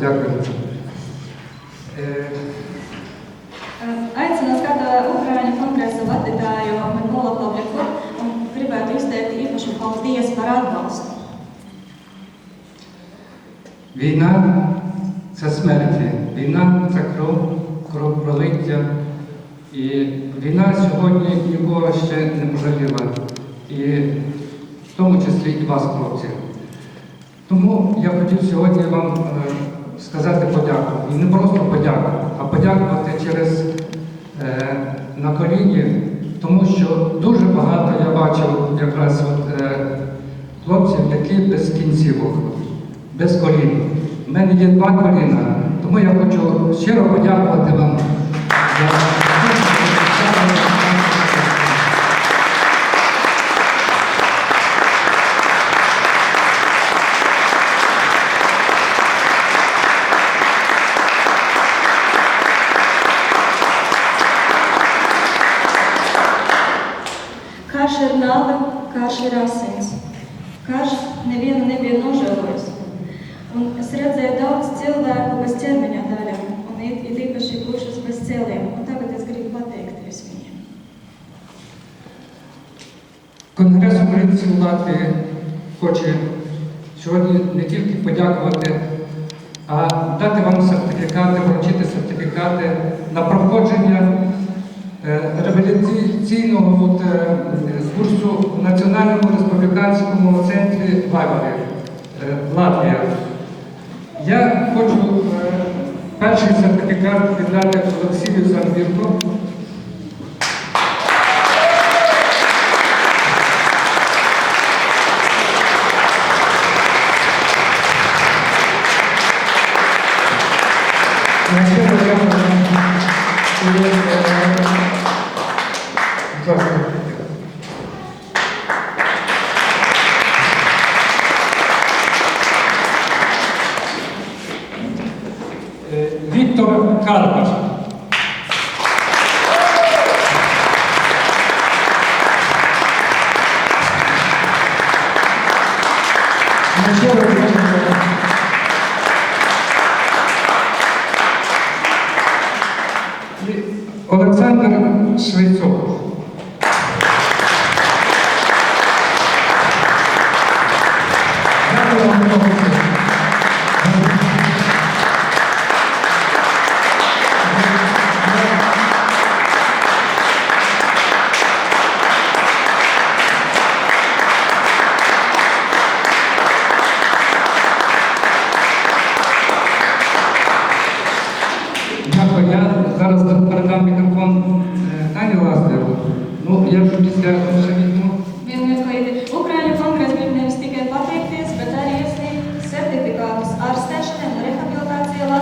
Дякую. Е, Aicinās kādā Ukrāņu kongresa vadītāju Mikola Pavliku un gribētu izteikt īpašu paldies par atbalstu. Війна це смерті, війна це кров, кровопролиття. І війна сьогодні нікого ще не пожаліла, і в тому числі і вас, хлопці. Тому я хотів сьогодні вам е, сказати подяку. І не просто подяку, а подякувати через е, на коліні, тому що дуже багато я бачив якраз от, е, хлопців, які без кінцівок, без колін. У мене є два коліна, тому я хочу щиро подякувати вам за Karš ir nāve, karš ir asins. Karš nevienu nebija nožēlojis. Un es redzēju daudz cilvēku bez ķermeņa daļām, un it, it īpaši glušas bez cēliem. Un tagad es gribu pateikties viņiem. Конгрес українців Латвії хоче сьогодні не тільки подякувати, а дати вам сертифікати, вручити сертифікати на проходження е, реабілітаційного е, курсу в Національному республіканському центрі Вайварі, е, Латвія. Я хочу е, перший сертифікат віддати Олексію Замбірко. Я щиро Я щиро дякую. І Олександр Швейцов. Зараз передам мікрофон е, Тані Лазареву. Ну, я вже після вже